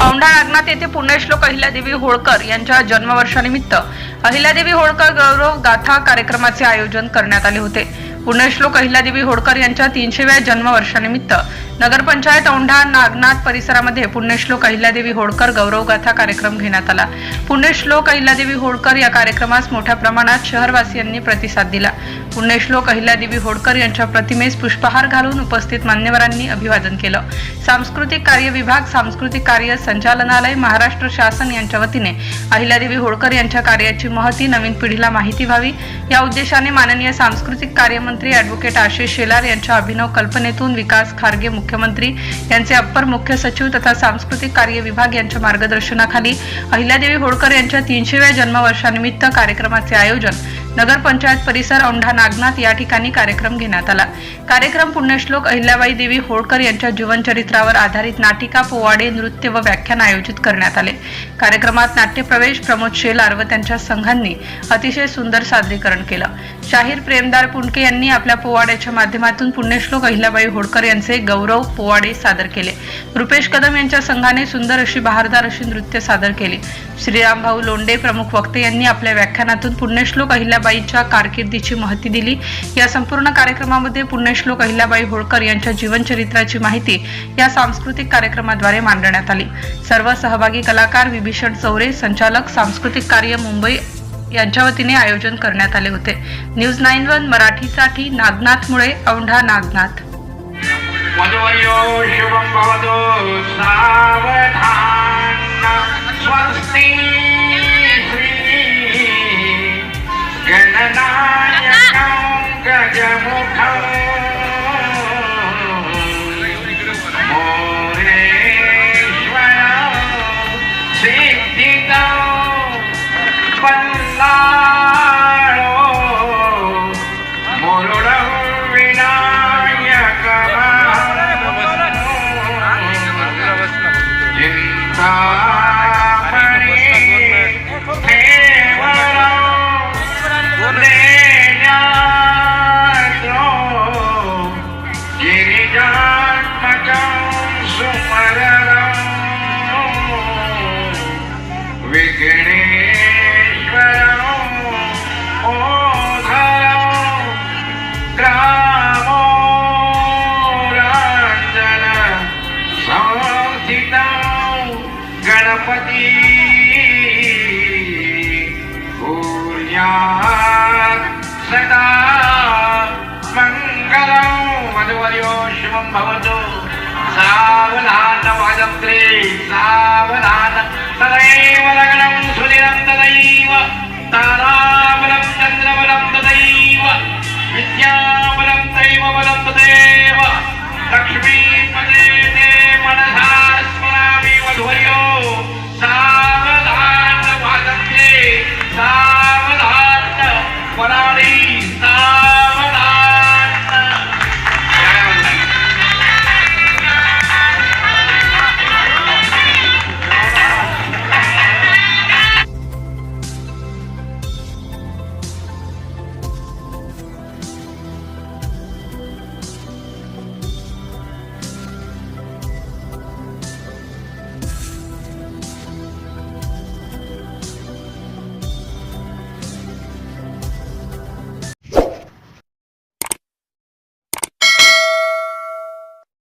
औंढा नागनाथ येथे पुण्यश्लोक अहिल्यादेवी होळकर यांच्या जन्मवर्षानिमित्त अहिल्यादेवी होळकर गौरव गाथा कार्यक्रमाचे आयोजन करण्यात आले होते. पुण्यश्लोक अहिल्यादेवी होळकर यांच्या तीनशेव्या जन्मवर्षानिमित्त नगरपंचायत औंढा नागनाथ परिसरामध्ये पुण्यश्लोक अहिल्यादेवी होळकर गौरव गाथा कार्यक्रम घेण्यात आला. पुण्यश्लोक अहिल्यादेवी होळकर या कार्यक्रमास मोठ्या प्रमाणात शहरवासियांनी प्रतिसाद दिला. पुण्यश्लोक अहिल्यादेवी होळकर यांच्या प्रतिमेस पुष्पहार घालून उपस्थित मान्यवरांनी अभिवादन केलं. सांस्कृतिक कार्य विभाग सांस्कृतिक कार्य संचालनालय महाराष्ट्र शासन यांच्या वतीने अहिल्यादेवी होळकर यांच्या कार्याची महती नवीन पिढीला माहिती व्हावी. या उद्देशाने माननीय सांस्कृतिक कार्यमंत्री ॲडव्होकेट आशिष शेलार यांच्या अभिनव कल्पनेतून विकास खारगे मुख्यमंत्री यांचे अप्पर मुख्य सचिव तथा सांस्कृतिक कार्य विभाग यांच्या मार्गदर्शनाखाली अहिल्यादेवी होडकर यांच्या तीनशेव्या जन्मवर्षानिमित्त कार्यक्रमाचे आयोजन नगरपंचायत परिसर औंढा नागनाथ या ठिकाणी कार्यक्रम घेण्यात आला. कार्यक्रम पुण्यश्लोक अहिल्याबाई देवी होळकर यांच्या जीवनचरित्रावर आधारित नाटिका पोवाडे नृत्य व व्याख्यान आयोजित करण्यात आले. कार्यक्रमात नाट्यप्रवेश प्रमोद शेलार व त्यांच्या संघांनी अतिशय सुंदर सादरीकरण केलं. शाहीर प्रेमदार पुंडके यांनी आपल्या पोवाड्याच्या माध्यमातून पुण्यश्लोक अहिल्याबाई होळकर यांचे गौरव पोवाडे सादर केले. रुपेश कदम यांच्या संघाने सुंदर अशी बहारदार अशी नृत्य सादर केली. श्रीराम भाऊ लोंडे प्रमुख वक्ते यांनी आपल्या व्याख्यानातून पुण्यश्लोक अहिल्या अहिल्याबाईंच्या कारकिर्दीची माहिती दिली. या संपूर्ण कार्यक्रमामध्ये पुण्यश्लोक अहिल्याबाई होळकर यांच्या जीवनचरित्राची माहिती या सांस्कृतिक कार्यक्रमाद्वारे मांडण्यात आली. सर्व सहभागी कलाकार विभीषण चौरे संचालक सांस्कृतिक कार्य मुंबई यांच्या वतीने आयोजन करण्यात आले होते. न्यूज नाईन वन मराठीसाठी नागनाथमुळे Aundha Nagnath. Swasti Bye. Ganpati कुर्यात् सदा मङ्गलं मधुवर्यो शिवं भवतु what I need.